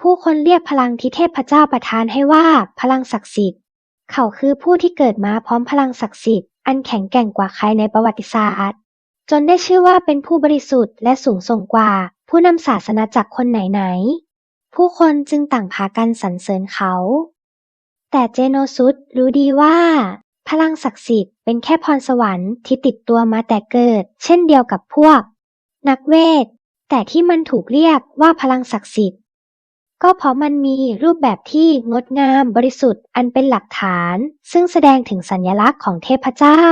ผู้คนเรียกพลังที่เทพเจ้าประทานให้ว่า พลังศักดิ์สิทธิ์ เขาคือผู้ที่เกิดมาพร้อมพลังศักดิ์สิทธิ์อันแข็งแกร่งกว่าใครในประวัติศาสตร์ จนได้ชื่อว่าเป็นผู้บริสุทธิ์และสูงส่งกว่า ผู้นำศาสนาจักรคนไหนๆผู้คนจึงต่างพากันสรรเสริญเขา แต่เจโนซุสรู้ดีว่า พลังศักดิ์สิทธิ์เป็นแค่พรสวรรค์ที่ติดตัวมาแต่เกิด เช่นเดียวกับพวก นักเวทแต่ที่มันถูกเรียกว่าพลังศักดิ์สิทธิ์ ก็เพราะมันมีรูปแบบที่งดงามบริสุทธิ์อันเป็นหลักฐาน ซึ่งแสดงถึงสัญลักษณ์ของเทพเจ้า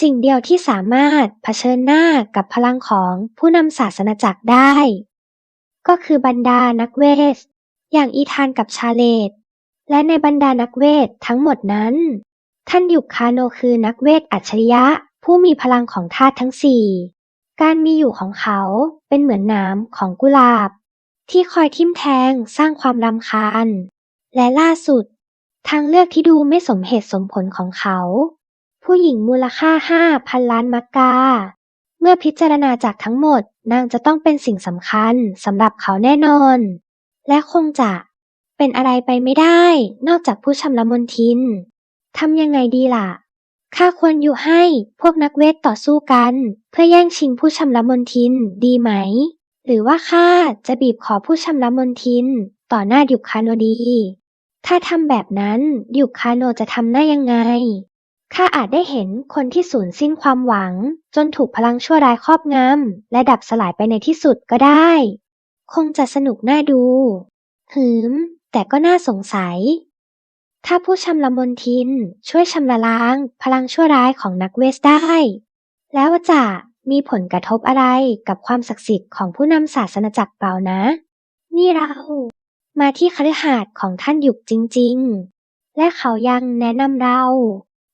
สิ่งเดียวที่สามารถเผชิญหน้ากับพลังของผู้นำศาสนาจักรได้ ก็คือบรรดานักเวท อย่างอีธานกับชาเลตและในบรรดานักเวททั้งหมดนั้น ท่านยุคคาโนคือนักเวทอัจฉริยะ ผู้มีพลังของธาตุทั้งสี่ การมีอยู่ของเขาเป็นเหมือนน้ำของกุหลาบ ที่คอยทิ่มแทงสร้างความรำคาญ และล่าสุด ทางเลือกที่ดูไม่สมเหตุสมผลของเขา ผู้หญิงมูลค่าห้าพันล้านมักกา เมื่อพิจารณาจากทั้งหมดนางจะต้องเป็นสิ่งสำคัญสำหรับเขาแน่นอน และคงจะเป็นอะไรไปไม่ได้ นอกจากผู้ชำระมนทินทำยังไงดีล่ะข้าควรอยู่ให้พวกนักเวทต่อสู้กัน เพื่อแย่งชิงผู้ชำระมนทินดีไหม หรือว่าข้าจะบีบขอผู้ชำระมนทิน ต่อหน้าดิวคาโนดี ถ้าทำแบบนั้นดิวคาโนจะทำได้ยังไง ข้าอาจได้เห็นคนที่สูญสิ้นความหวัง จนถูกพลังชั่วร้ายครอบงำและดับสลายไปในที่สุดก็ได้ คงจะสนุกน่าดู หืม แต่ก็น่าสงสัย ถ้าผู้ชำระมนทินช่วยชำระล้าง พลังชั่วร้ายของนักเวสได้ แล้วจะ มีผลกระทบอะไรกับความศักดิ์สิทธิ์ของผู้นำศาสนาจักรเปล่านะ นี่เรา มาที่คฤหาสน์ของท่านหยุกจริง ๆ และเขายังแนะนำเรา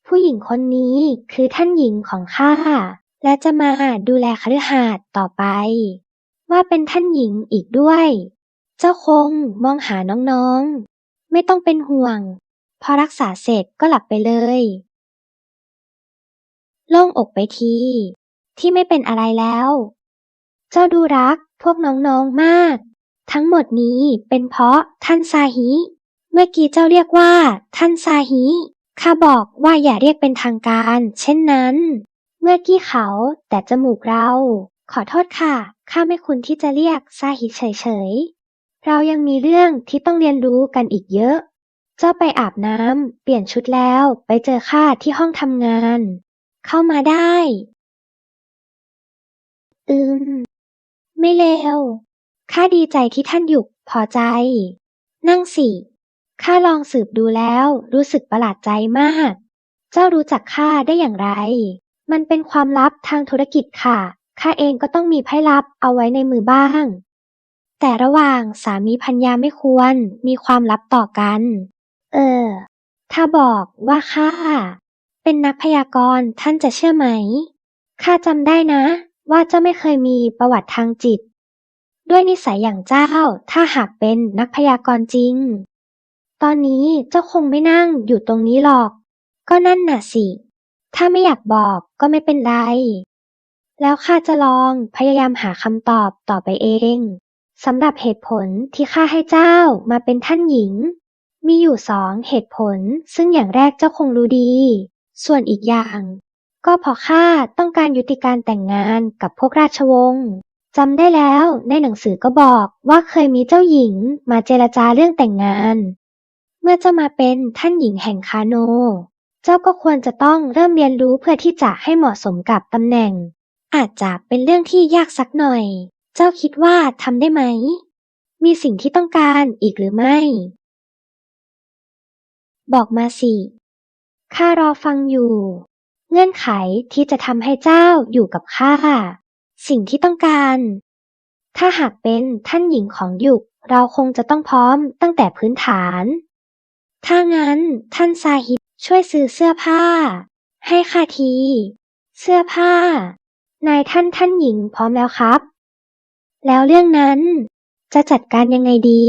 ผู้หญิงคนนี้คือท่านหญิงของข้าและจะมาดูแลคฤหาสน์ต่อไป ว่าเป็นท่านหญิงอีกด้วย เจ้าคงมองหาน้องๆ ไม่ต้องเป็นห่วง พอรักษาเสร็จก็หลับไปเลย โล่งอกไปที ที่ไม่เป็นอะไรแล้ว เจ้าดูรักพวกน้องๆมาก ทั้งหมดนี้เป็นเพราะท่านซาฮิ เมื่อกี้เจ้าเรียกว่า ท่านซาฮิข้าบอกว่าอย่าเรียกเป็นทางการ เช่นนั้น เมื่อกี้เขาแต่จมูกเรา ขอโทษค่ะ ข้าไม่คุ้นที่จะเรียกซาฮิเฉยๆ เรายังมีเรื่องที่ต้องเรียนรู้กันอีกเยอะ เจ้าไปอาบน้ำเปลี่ยนชุดแล้วไปเจอข้าที่ห้องทำงาน เข้ามาได้ อืมไม่เลวข้าดีใจที่ท่านหยุกพอใจ นั่งสิข้าลองสืบดูแล้วรู้สึกประหลาดใจมาก เจ้ารู้จักข้าได้อย่างไร มันเป็นความลับทางธุรกิจค่ะ ข้าเองก็ต้องมีไพ่ลับเอาไว้ในมือบ้าง แต่ระหว่างสามีพัญญาไม่ควรมีความลับต่อกัน เออ ถ้าบอกว่าข้าเป็นนักพยากรณ์ท่านจะเชื่อไหม ข้าจำได้นะ ว่าเจ้าไม่เคยมีประวัติทางจิต ด้วยนิสัยอย่างเจ้า ถ้าหากเป็นนักพยากรณ์จริง ตอนนี้เจ้าคงไม่นั่งอยู่ตรงนี้หรอก ก็นั่นน่ะสิ ถ้าไม่อยากบอกก็ไม่เป็นไร แล้วข้าจะลองพยายามหาคำตอบต่อไปเองสำหรับเหตุผลที่ข้าให้เจ้ามาเป็นท่านหญิง มีอยู่สองเหตุผลซึ่งอย่างแรกเจ้าคงรู้ดี ส่วนอีกอย่าง ก็เพราะข้าต้องการยุติการแต่งงานกับพวกราชวงศ์จำได้แล้วในหนังสือก็บอกว่าเคยมีเจ้าหญิงมาเจรจาเรื่องแต่งงาน เมื่อเจ้ามาเป็นท่านหญิงแห่งคาโน เจ้าก็ควรจะต้องเริ่มเรียนรู้เพื่อที่จะให้เหมาะสมกับตำแหน่ง อาจจะเป็นเรื่องที่ยากสักหน่อย เจ้าคิดว่าทำได้ไหม มีสิ่งที่ต้องการอีกหรือไม่ บอกมาสิข้ารอฟังอยู่ เงื่อนไขที่จะทำให้เจ้าอยู่กับข้า สิ่งที่ต้องการ ถ้าหากเป็นท่านหญิงของยุกเราคงจะต้องพร้อมตั้งแต่พื้นฐาน ถ้างั้นท่านซาฮิบช่วยซื้อเสื้อผ้า ให้ข้าที เสื้อผ้า นายท่านท่านหญิงพร้อมแล้วครับ แล้วเรื่องนั้นจะจัดการยังไงดี